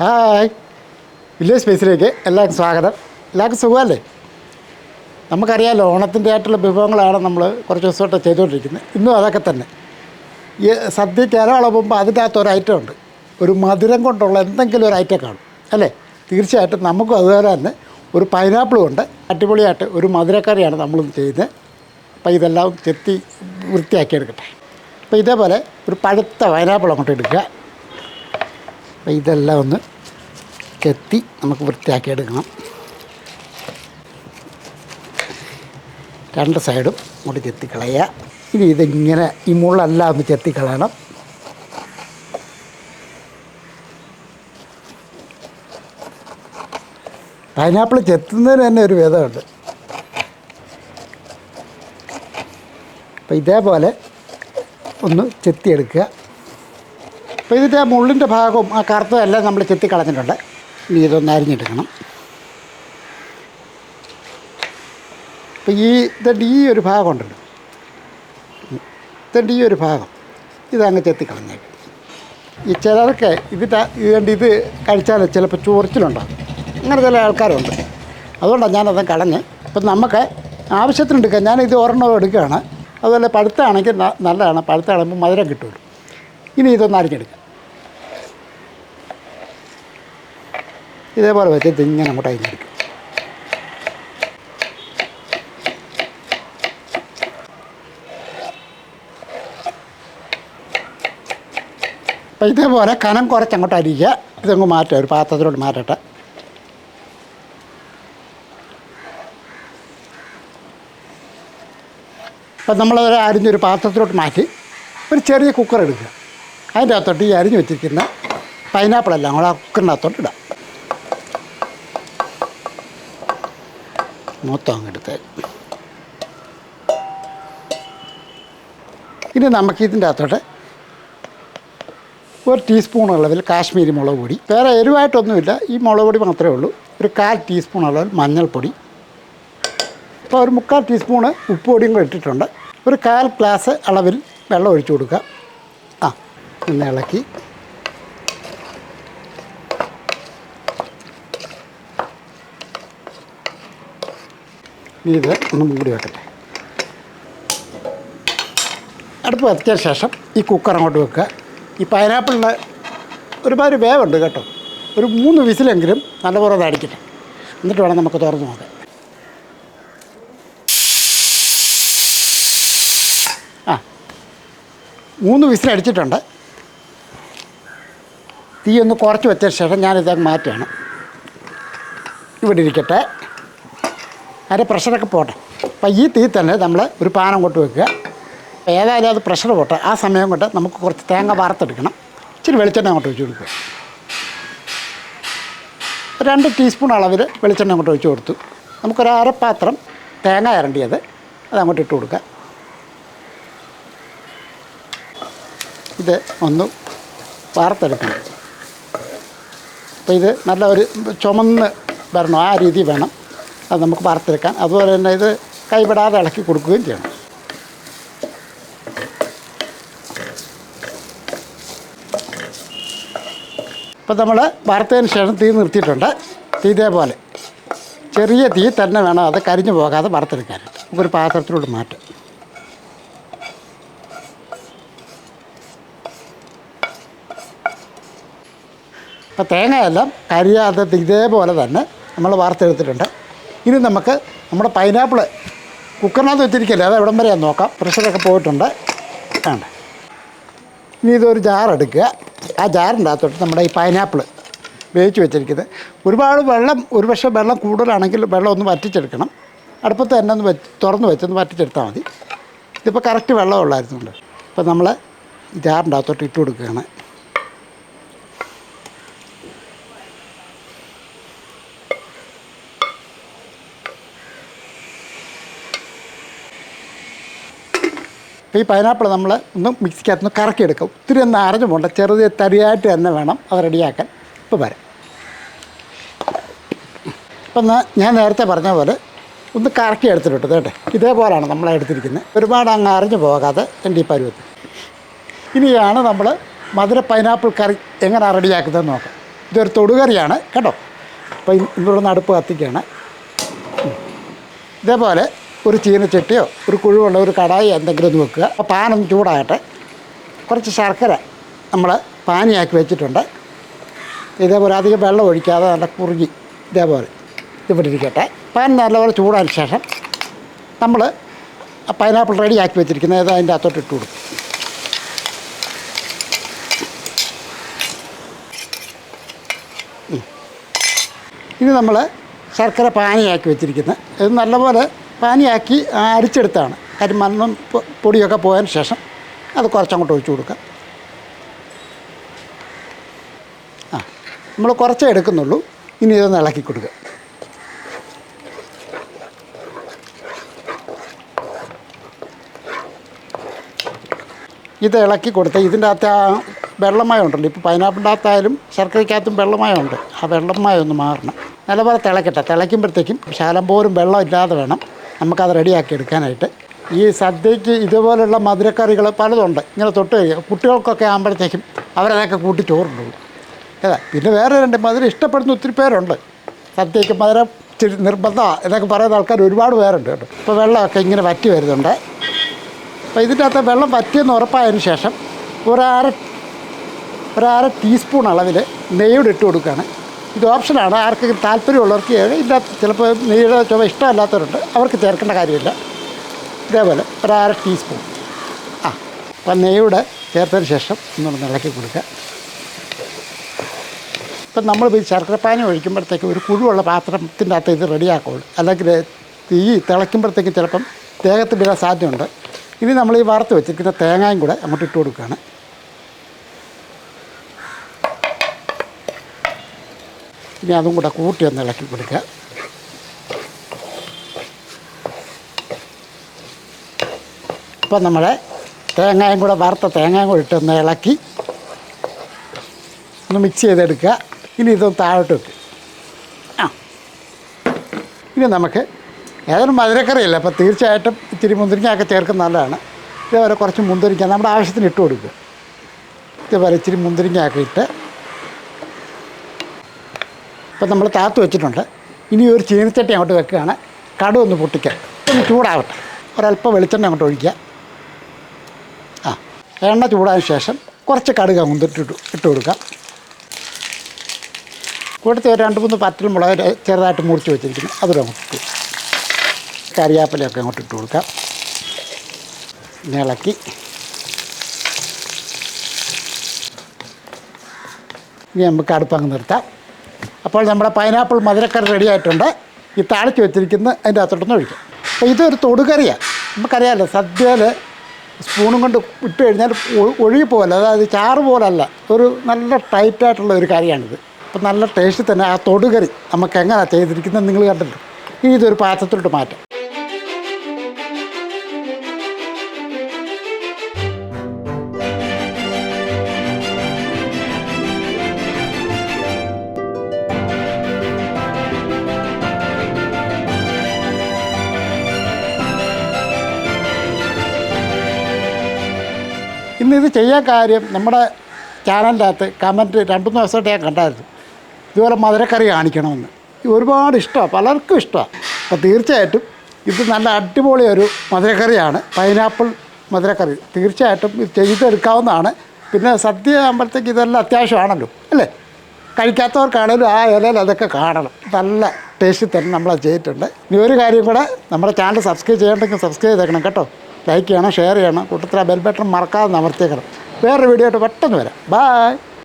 Hi. Village സ്പേസിലേക്ക് എല്ലാവർക്കും സ്വാഗതം. എല്ലാവർക്കും സുഖമല്ലേ? നമുക്കറിയാമല്ലോ ഓണത്തിന്റെ ആയിട്ടുള്ള വിഭവങ്ങളാണ് നമ്മൾ കുറച്ച് ദിവസമായിട്ട് ചെയ്തുകൊണ്ടിരിക്കുന്നത്. ഇന്നും അതൊക്കെ തന്നെ. ഈ സദ്യയ്ക്ക് ഇലവളമ്പുമ്പോൾ അതിന്റെ അകത്ത് ഒരു ഐറ്റം ഉണ്ട്. ഒരു മധുരം കൊണ്ടുള്ള എന്തെങ്കിലും ഒരു ഐറ്റം കാണും. അല്ലേ? തീർച്ചയായിട്ടും നമുക്കും അതുപോലെ തന്നെ ഒരു പൈനാപ്പിൾ ഉണ്ട്. അടിപൊളിയായിട്ട് ഒരു മധുരക്കറിയാണ് നമ്മൾ ചെയ്യുന്നത്. അപ്പോൾ ഇതെല്ലാം ചെത്തി വൃത്തിയാക്കി എടുക്കട്ടെ അപ്പോൾ ഇതേപോലെ ഒരു പഴുത്ത പൈനാപ്പിൾ അങ്ങോട്ട് എടുക്കുക. അപ്പോൾ ഇതെല്ലാം ഒന്ന് ചെത്തി നമുക്ക് വൃത്തിയാക്കി എടുക്കണം. രണ്ട് സൈഡും കൂടി ചെത്തിക്കളയുക. ഇനി ഇതിങ്ങനെ ഈ മുള്ളെല്ലാം ഒന്ന് ചെത്തിക്കളയണം. പൈനാപ്പിൾ ചെത്തുന്നതിന് തന്നെ ഒരു വിധമുണ്ട് അപ്പോൾ ഇതേപോലെ ഒന്ന് ചെത്തിയെടുക്കുക. അപ്പോൾ ഇതിന്റെ മുള്ളിന്റെ ഭാഗവും ആ കറുത്തതും എല്ലാം നമ്മൾ ചെത്തി കളഞ്ഞിട്ടുണ്ട് ഇനി ഇതൊന്ന് അരിഞ്ഞെടുക്കണം. അപ്പോൾ ഈ ഇതിന്റെ ഈ ഒരു ഭാഗം ഉണ്ടല്ലോ. ഇതിന്റെ ഈ ഒരു ഭാഗം ഇതങ്ങ് ചെത്തി കളഞ്ഞേ ഈ ചിലർക്ക് ഇതിന്റെ ഇതുകൊണ്ട് ഇത് കഴിച്ചാൽ ചിലപ്പോൾ ചൊറിച്ചിലുണ്ടാകും അങ്ങനെ ചില ആൾക്കാരുണ്ട്. അതുകൊണ്ടാണ് ഞാനത് കളഞ്ഞ്. ഇപ്പം നമുക്ക് ആവശ്യത്തിന് എടുക്കാം ഞാനിത് ഒരെണ്ണം എടുക്കുകയാണ്. അതുപോലെ പഴുത്താണെങ്കിൽ നല്ലതാണ്. പഴുത്താണെങ്കിൽ മധുരം കിട്ടുമല്ലോ. ഇനി ഇതൊന്ന് അരിഞ്ഞെടുക്കാം. ഇതേപോലെ വെച്ചിട്ട് ഇങ്ങനെ അങ്ങോട്ട് അരിഞ്ഞെടുക്കും. അപ്പം ഇതേപോലെ കനം കുറച്ച് അങ്ങോട്ട് അരിക്കുക ഇതങ്ങ് മാറ്റുക. ഒരു പാത്രത്തിലോട്ട് മാറ്റട്ടെ. അപ്പം നമ്മളത് അരിഞ്ഞൊരു പാത്രത്തിലോട്ട് മാറ്റി ഒരു ചെറിയ കുക്കർ എടുക്കുക. അതിന്റെ അകത്തോട്ട് ഈ അരിഞ്ഞ് വെച്ചിരിക്കുന്ന പൈനാപ്പിൾ എല്ലാം കൂടെ ആ അകത്തോട്ട് ഇടാം. മൊത്തം അങ്ങെടുത്ത് ഇനി നമുക്ക് ഇതിന്റെ അകത്തോട്ട് ഒരു ടീസ്പൂൺ അളവിൽ കാശ്മീരി മുളക് പൊടി. വേറെ എരിവായിട്ടൊന്നുമില്ല ഈ മുളക് പൊടി മാത്രമേ ഉള്ളൂ. ഒരു കാൽ ടീസ്പൂൺ അളവിൽ മഞ്ഞൾപ്പൊടി. അപ്പോൾ ഒരു മുക്കാൽ ടീസ്പൂണ് ഉപ്പ് പൊടിയും കൂടെ ഇട്ടിട്ടുണ്ട്. ഒരു കാൽ ഗ്ലാസ് അളവിൽ വെള്ളം ഒഴിച്ചു കൊടുക്കുക. ഒന്ന് ഇളക്കി. ഇത് ഒന്ന് മൂടി വെക്കട്ടെ. അടുപ്പ് കത്തിയ ശേഷം ഈ കുക്കർ അങ്ങോട്ട് വെക്കുക. ഈ പൈനാപ്പിളിന് ഒരുപാട് വേവുണ്ട് കേട്ടോ. ഒരു മൂന്ന് വിസിലെങ്കിലും നല്ലപോലെ പോലെ അടിക്കട്ടെ. എന്നിട്ട് വേണം നമുക്ക് തുറന്ന് നോക്കാം. ആ. മൂന്ന് വിസിലടിച്ചിട്ടുണ്ട്. തീ ഒന്ന് കുറച്ച് വെച്ച ശേഷം ഞാനിത് മാറ്റുകയാണ്. ഇവിടെ ഇരിക്കട്ടെ. അതിന്റെ പ്രഷറൊക്കെ പോട്ടെ. അപ്പം ഈ തീ തന്നെ നമ്മൾ ഒരു പാനം കൊണ്ട് വെക്കുക. ഏതായാലും അത് പ്രഷർ പോട്ടെ. ആ സമയം കൊണ്ട് നമുക്ക് കുറച്ച് തേങ്ങ വാർത്തെടുക്കണം ഇച്ചിരി വെളിച്ചെണ്ണ അങ്ങോട്ട് ഒഴിച്ച് കൊടുക്കുക. രണ്ട് ടീസ്പൂൺ അളവിൽ വെളിച്ചെണ്ണ അങ്ങോട്ട് ഒഴിച്ച് കൊടുത്തു. നമുക്കൊരു അരപ്പാത്രം തേങ്ങ ഇരണ്ടിയത് അത് അങ്ങോട്ട് ഇട്ട് കൊടുക്കുക. ഇത് ഒന്ന് വാർത്തെടുക്കണം അപ്പോൾ ഇത് നല്ല ഒരു ചുമന്ന് വരണം. ആ രീതി വേണം. അത് നമുക്ക് വാർത്തെടുക്കാൻ അതുപോലെ തന്നെ ഇത് കൈവിടാതെ ഇളക്കി കൊടുക്കുകയും ചെയ്യണം. ഇപ്പം നമ്മൾ വാർത്തതിന് ശേഷം തീ നിർത്തിയിട്ടുണ്ട്. തീ ഇതേപോലെ. ചെറിയ തീ തന്നെ വേണം. അത് കരിഞ്ഞു പോകാതെ വറുത്തെടുക്കാനായിട്ട് നമുക്കൊരു പാത്രത്തിലോട്ട് മാറ്റാം. അപ്പോൾ തേങ്ങയെല്ലാം കരിയാതെ ഇതേപോലെ തന്നെ നമ്മൾ വാർത്തെടുത്തിട്ടുണ്ട്. ഇനി നമുക്ക് നമ്മുടെ പൈനാപ്പിൾ കുക്കറിനകത്ത് വെച്ചിരിക്കില്ല? അത് എവിടം വരെ നോക്കാം. പ്രഷറൊക്കെ പോയിട്ടുണ്ട്. വേണ്ട ഇനി ഇതൊരു ജാർ എടുക്കുക. ആ ജാറിന്റെ അകത്തോട്ട് നമ്മുടെ ഈ പൈനാപ്പിൾ വേവിച്ച് വെച്ചിരിക്കുന്നത്. ഒരുപാട് വെള്ളം ഒരു പക്ഷേ വെള്ളം കൂടുതലാണെങ്കിൽ വെള്ളം ഒന്ന് വറ്റിച്ചെടുക്കണം. അടുപ്പത്ത് തന്നെ ഒന്ന് വെച്ച് തുറന്ന് വെച്ചൊന്ന് വറ്റിച്ചെടുത്താൽ മതി. ഇതിപ്പോൾ കറക്റ്റ് വെള്ളം ഉള്ളായിരുന്നുണ്ട് അപ്പോൾ നമ്മൾ ജാറിന്റെ അകത്തോട്ട് ഇട്ട് കൊടുക്കുകയാണ്. ഈ പൈനാപ്പിൾ നമ്മൾ ഒന്ന് മിക്സിക്കകത്ത് നിന്ന് കറക്കിയെടുക്കും. ഒത്തിരി ഒന്ന് അരഞ്ഞു പോകണ്ട. ചെറുത് തരിയായിട്ട് തന്നെ വേണം അത് റെഡിയാക്കാൻ. ഇപ്പോൾ വരാം. എന്നാൽ ഞാൻ നേരത്തെ പറഞ്ഞ പോലെ ഒന്ന് കറക്കി എടുത്തിട്ടുണ്ട് കേട്ടെ. ഇതേപോലെയാണ് നമ്മൾ എടുത്തിരിക്കുന്നത് ഒരുപാട് അങ്ങ് അരഞ്ഞു പോകാതെ എന്റെ ഈ പരുവത്തിൽ. ഇനിയാണ് നമ്മൾ മധുര പൈനാപ്പിൾ കറി എങ്ങനെ റെഡിയാക്കുന്നതെന്ന് നോക്കാം. ഇതൊരു തൊടുകറിയാണ് കേട്ടോ. അപ്പോൾ ഇവിടെ നിന്ന് അടുപ്പ് കത്തിക്കുകയാണ്. ഇതേപോലെ ഒരു ചീനച്ചട്ടിയോ ഒരു കുഴുവുള്ള ഒരു കടായി എന്തെങ്കിലും ഒന്ന് വെക്കുക. അപ്പോൾ പാനൊന്ന് ചൂടാകട്ടെ. കുറച്ച് ശർക്കര നമ്മൾ പാനിയാക്കി വെച്ചിട്ടുണ്ട്. ഇതേപോലെ അധികം വെള്ളം ഒഴിക്കാതെ നല്ല കുറുകി ഇതേപോലെ ഇവിടെ ഇരിക്കട്ടെ പാൻ നല്ലപോലെ ചൂടാൻ ശേഷം നമ്മൾ പൈനാപ്പിൾ റെഡി ആക്കി വെച്ചിരിക്കുന്നത്. ഇത് അതിന്റെ അകത്തോട്ട് ഇട്ട് കൊടുക്കും. ഇനി നമ്മൾ ശർക്കര പാനിയാക്കി വെച്ചിരിക്കുന്നത്. ഇത് നല്ലപോലെ പാനിയാക്കി അരിച്ചെടുത്താണ്. കരിമണ്ണും പൊടിയൊക്കെ പോയതിന് ശേഷം അത് കുറച്ചങ്ങോട്ട് ഒഴിച്ചു കൊടുക്കാം ആ നമ്മൾ കുറച്ചേ എടുക്കുന്നുള്ളൂ. ഇനി ഇതൊന്ന് ഇളക്കി കൊടുക്കുക. ഇത് ഇളക്കി കൊടുത്ത് ഇതിന്റെ അകത്ത് ആ വെള്ളമായ ഉണ്ടല്ലോ. ഇപ്പോൾ പൈനാപ്പിളിന്റെ അകത്തായാലും ശർക്കരയ്ക്കകത്തും വെള്ളമായ ഉണ്ട്. ആ വെള്ളമയം ഒന്ന് മാറണം. നല്ലപോലെ തിളക്കട്ടെ. തിളയ്ക്കുമ്പോഴത്തേക്കും ശാലം പോലും വെള്ളം ഇല്ലാതെ വേണം. നമുക്കത് റെഡിയാക്കി എടുക്കാനായിട്ട്. ഈ സദ്യയ്ക്ക് ഇതുപോലുള്ള മധുരക്കറികൾ പലതുണ്ട്. ഇങ്ങനെ തൊട്ട് കഴിയുക കുട്ടികൾക്കൊക്കെ ആകുമ്പോഴത്തേക്കും അവരതൊക്കെ കൂട്ടി ചോറുണ്ടു. അതെ പിന്നെ വേറെ രണ്ട് മധുരം ഇഷ്ടപ്പെടുന്ന ഒത്തിരി പേരുണ്ട്. സദ്യയ്ക്ക് മധുരം ഇച്ചിരി നിർബന്ധമാണ് എന്നൊക്കെ പറയുന്ന ആൾക്കാർ ഒരുപാട് പേരുണ്ട് കേട്ടോ. ഇപ്പോൾ വെള്ളമൊക്കെ ഇങ്ങനെ വറ്റി വരുന്നുണ്ട്. അപ്പോൾ ഇതിന്റെ അകത്ത് വെള്ളം വറ്റിയെന്ന് ഉറപ്പായതിന് ശേഷം ഒരര ഒരര ടീസ്പൂൺ അളവിൽ നെയ്യോട് ഇട്ട് കൊടുക്കുകയാണ്. ഇത് ഓപ്ഷനാണ്. ആർക്കെങ്കിലും താല്പര്യമുള്ളവർക്ക് ഇല്ലാത്ത ചിലപ്പോൾ നെയ്യുടെ ചുമ ഇഷ്ടമല്ലാത്തവരുണ്ട്. അവർക്ക് ചേർക്കേണ്ട കാര്യമില്ല. ഇതേപോലെ ഒരര ടീസ്പൂൺ. ആ അപ്പം നെയ്യൂടെ ചേർത്തതിന് ശേഷം ഒന്നുകൂടെ ഇളക്കി കൊടുക്കുക. ഇപ്പം നമ്മൾ ഈ ശർക്കരപ്പാനി ഒഴിക്കുമ്പോഴത്തേക്ക് ഒരു കുഴുവുള്ള പാത്രത്തിന്റെ അകത്ത് ഇത് റെഡിയാക്കുള്ളൂ. അല്ലെങ്കിൽ തീ തിളയ്ക്കുമ്പോഴത്തേക്ക് ചിലപ്പം ദേഹത്ത് വീഴാൻ സാധ്യതയുണ്ട്. ഇനി നമ്മൾ ഈ വറുത്ത് വെച്ചിരിക്കുന്ന തേങ്ങയും കൂടെ അങ്ങോട്ട് ഇട്ട് കൊടുക്കുകയാണ്. ഇനി അതും കൂടെ കൂട്ടി ഒന്ന് ഇളക്കി കൊടുക്കുക. ഇപ്പം നമ്മൾ തേങ്ങയും കൂടെ വറുത്ത തേങ്ങയും കൂടെ ഇട്ടൊന്ന് ഇളക്കി ഒന്ന് മിക്സ് ചെയ്തെടുക്കുക. ഇനി ഇതൊന്ന് താഴോട്ട് വെക്കുക ആ. ഇനി നമുക്ക് ഏതായാലും മധുരക്കറിയല്ല? അപ്പോൾ തീർച്ചയായിട്ടും ഇത്തിരി മുന്തിരിങ്ങയൊക്കെ ചേർക്കുന്ന നല്ലതാണ്. ഇതേപോലെ കുറച്ച് മുന്തിരിങ്ങ നമ്മുടെ ആവശ്യത്തിന് ഇട്ട് കൊടുക്കുക. ഇതേപോലെ ഇച്ചിരി മുന്തിരിങ്ങയൊക്കെ ഇട്ട് ഇപ്പം നമ്മൾ താത്ത് വെച്ചിട്ടുണ്ട്. ഇനി ഒരു ചീനച്ചട്ടി അങ്ങോട്ട് വെക്കുകയാണ്. കടു ഒന്ന് പൊട്ടിക്കുക ഒന്ന് ചൂടാവട്ടെ. ഒരല്പം വെളിച്ചെണ്ണ അങ്ങോട്ട് ഒഴിക്കുക. ആ എണ്ണ ചൂടായ ശേഷം കുറച്ച് കടുക് അങ്ങോട്ട് ഇട്ട് കൊടുക്കാം. കൂട്ടത്തിൽ ഒരു രണ്ട് മൂന്ന് പത്തിൽ മുളക് ചെറുതായിട്ട് മുറിച്ച് വെച്ചിരിക്കുന്നു. അതൊരു അങ്ങോട്ട് ഇട്ടു. അങ്ങോട്ട് ഇട്ട് കൊടുക്കാം. ഇളക്കി. ഇനി നമുക്ക് അടുപ്പങ്ങ് നിർത്താം. അപ്പോൾ നമ്മുടെ പൈനാപ്പിൾ മധുരക്കറി റെഡി ആയിട്ടുണ്ട്. ഈ താളിച്ച് വെച്ചിരിക്കുന്ന അതിന്റെ അകത്തോട്ടൊന്ന് ഒഴിക്കും. അപ്പോൾ ഇതൊരു തൊടുകറിയാണ് നമുക്കറിയാമല്ലോ സദ്യയിൽ സ്പൂണും കൊണ്ട് ഇട്ട് കഴിഞ്ഞാൽ ഒഴുകി പോകല്ല അതായത് ചാറ് പോലല്ല. ഒരു നല്ല ടൈറ്റായിട്ടുള്ള ഒരു കറിയാണിത്. അപ്പോൾ നല്ല ടേസ്റ്റ് തന്നെ ആ തൊടുകറി. നമുക്ക് എങ്ങനെയാണ് ചെയ്തിരിക്കുന്നത് നിങ്ങൾ കണ്ടല്ലോ ഇനി ഇതൊരു പാത്രത്തിലോട്ട് മാറ്റാം. ഇന്ന് ഇത് ചെയ്യാൻ കാര്യം നമ്മുടെ ചാനലിന്റെ അകത്ത് കമന്റ് രണ്ടു മൂന്ന് ദിവസമായിട്ട് ഞാൻ കണ്ടായിരുന്നു. ഇതുപോലെ മധുരക്കറി കാണിക്കണമെന്ന്. ഒരുപാട് ഇഷ്ടമാണ്. പലർക്കും ഇഷ്ടമാണ്. അപ്പോൾ തീർച്ചയായിട്ടും ഇത് നല്ല അടിപൊളി ഒരു മധുരക്കറിയാണ്. പൈനാപ്പിൾ മധുരക്കറി. തീർച്ചയായിട്ടും ഇത് ചെയ്തെടുക്കാവുന്നതാണ്. പിന്നെ സദ്യ ആകുമ്പോഴത്തേക്ക് ഇതെല്ലാം അത്യാവശ്യമാണല്ലോ അല്ലേ? കഴിക്കാത്തവർക്കാണേലും ആ ഇലയിൽ അതൊക്കെ കാണണം. നല്ല ടേസ്റ്റിൽ തന്നെ നമ്മളത് ചെയ്തിട്ടുണ്ട്. ഇനി ഒരു കാര്യം കൂടെ നമ്മുടെ ചാനൽ സബ്സ്ക്രൈബ് ചെയ്യണമെങ്കിൽ സബ്സ്ക്രൈബ് ചെയ്തേക്കണം കേട്ടോ. ലൈക്ക് ചെയ്യണം ഷെയർ ചെയ്യണം. കൂട്ടത്തിൽ ആ ബെൽ ബട്ടൺ മറക്കാതെ അമർത്തിയേക്കണം വേറൊരു വീഡിയോ ആയിട്ട് പെട്ടെന്ന് വരാം. ബായ്